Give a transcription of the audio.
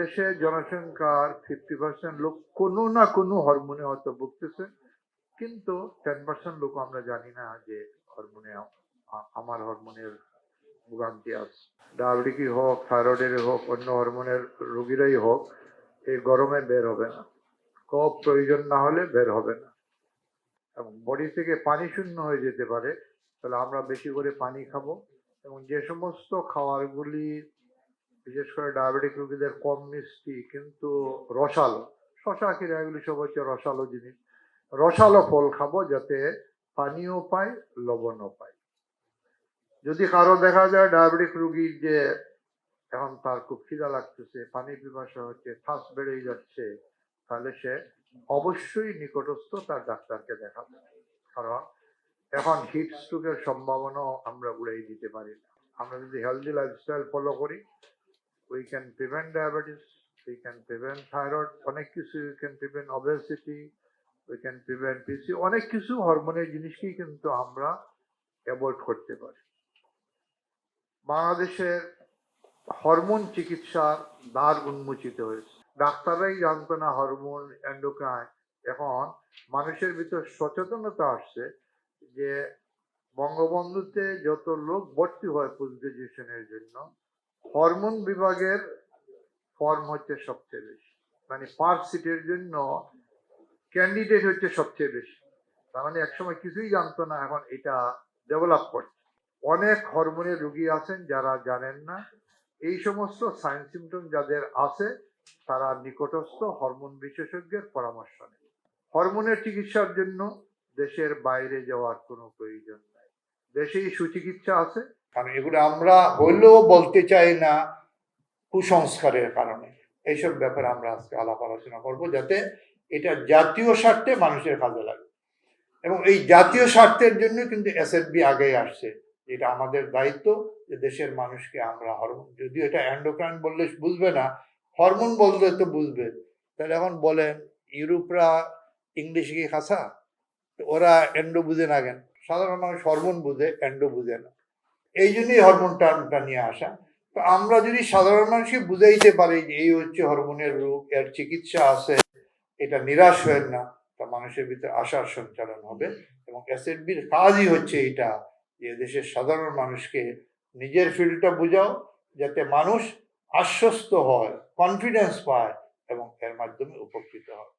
দেশে জনসংখ্যার fifty percent লোক কোনো না কোনো হরমোনে হয়তো ভুগতেছে, কিন্তু টেন পার্সেন্ট লোক আমরা জানি না যে হরমোনে আমার হরমোনের ভোগান্তি আছে। ডায়াবেটিকই হোক থাইরয়েডের হোক, অন্য হরমোনের রোগীরাই হোক, এই গরমে বের হবে না। কপ প্রয়োজন না হলে বের হবে না। এবং বডি থেকে পানি শূন্য হয়ে যেতে পারে, তাহলে আমরা বেশি করে পানি খাব। এবং যে সমস্ত খাবারগুলি বিশেষ করে ডায়াবেটিক রোগীদের কম মিষ্টি, কিন্তু রসালো। শশা কিরা এগুলি সব হচ্ছে রসালো জিনিস। রসালো ফল খাব যাতে পানিও পায় লবণও পায় যদি কারও দেখা যায় ডায়াবেটিক রোগীর যে এখন তার খুব খিদা লাগতেছে, পানি পিপাসা হচ্ছে, শ্বাস বেড়ে যাচ্ছে, তাহলে সে অবশ্যই নিকটস্থ তার ডাক্তারকে দেখাবে। কারণ এখন হিট স্ট্রোকের সম্ভাবনাও আমরা উড়াই দিতে পারি না। আমরা যদি হেলদি লাইফস্টাইল ফলো করি we can prevent diabetes we can prevent thyroid অনেক কিছু we can prevent obesity we can prevent PC অনেক কিছু হরমোনের জিনিসকেই কিন্তু আমরা অ্যাভয়েড করতে পারি। বাংলাদেশের হরমোন চিকিৎসার দ্বার উন্মোচিত হয়েছে। ডাক্তাররাই জানতো না হরমোন এন্ডোক্রাইন এখন মানুষের ভিতর সচেতনতা আসছে যে বঙ্গবন্ধুতে যত লোক ভর্তি হয় পোস্ট গ্রাজুয়েশনের জন্য হরমোন বিভাগের ফর্ম হচ্ছে সবচেয়ে বেশি। মানে পার সিটের জন্য ক্যান্ডিডেট হচ্ছে সবচেয়ে বেশি। তার মানে একসময় কিছুই জানতো না, এখন এটা ডেভেলপ করছে। অনেক হরমোনের রোগী আছেন যারা জানেন না, এই সমস্ত সাইন সিমটম যাদের আছে, তারা নিকটস্থ হরমোন বিশেষজ্ঞের পরামর্শ নেয় হরমোনের চিকিৎসার জন্য দেশের বাইরে যাওয়ার কোনো প্রয়োজন নাই। দেশেই সুচিকিৎসা আছে কারণ এগুলো আমরা হলেও বলতে চাই না কুসংস্কারের কারণে। এইসব ব্যাপারে আমরা আজকে আলাপ আলোচনা করব যাতে এটা জাতীয় স্বার্থে মানুষের কাজে লাগে। এবং এই জাতীয় স্বার্থের জন্য কিন্তু এসএফবি আগেই আসছে। এটা আমাদের দায়িত্ব যে দেশের মানুষকে আমরা হরমোন, যদিও এটা অ্যান্ডোক্রাইন বললে বুঝবে না, হরমোন বললে তো বুঝবে। তাহলে এখন বলেন, ইউরোপরা ইংলিশ কি খাসা? ওরা অ্যান্ডো বুঝে না কেন? সাধারণ মানুষ হরমোন বুঝে অ্যান্ডো বুঝে না। এই জন্যই হরমোন টার্মটা নিয়ে আসা। তো আমরা যদি সাধারণ মানুষকে বুঝাইতে পারি যে এই হচ্ছে হরমোনের রোগ, এর চিকিৎসা আছে, এটা নিরাশ হয় না, তা মানুষের ভিতরে আশার সঞ্চালন হবে এবং এসএডবির কাজই হচ্ছে এটা যে দেশের সাধারণ মানুষকে নিজের ফিল্ডটা বোঝাও, যাতে মানুষ আশ্বস্ত হয় কনফিডেন্স পায় এবং এর মাধ্যমে উপকৃত হয়।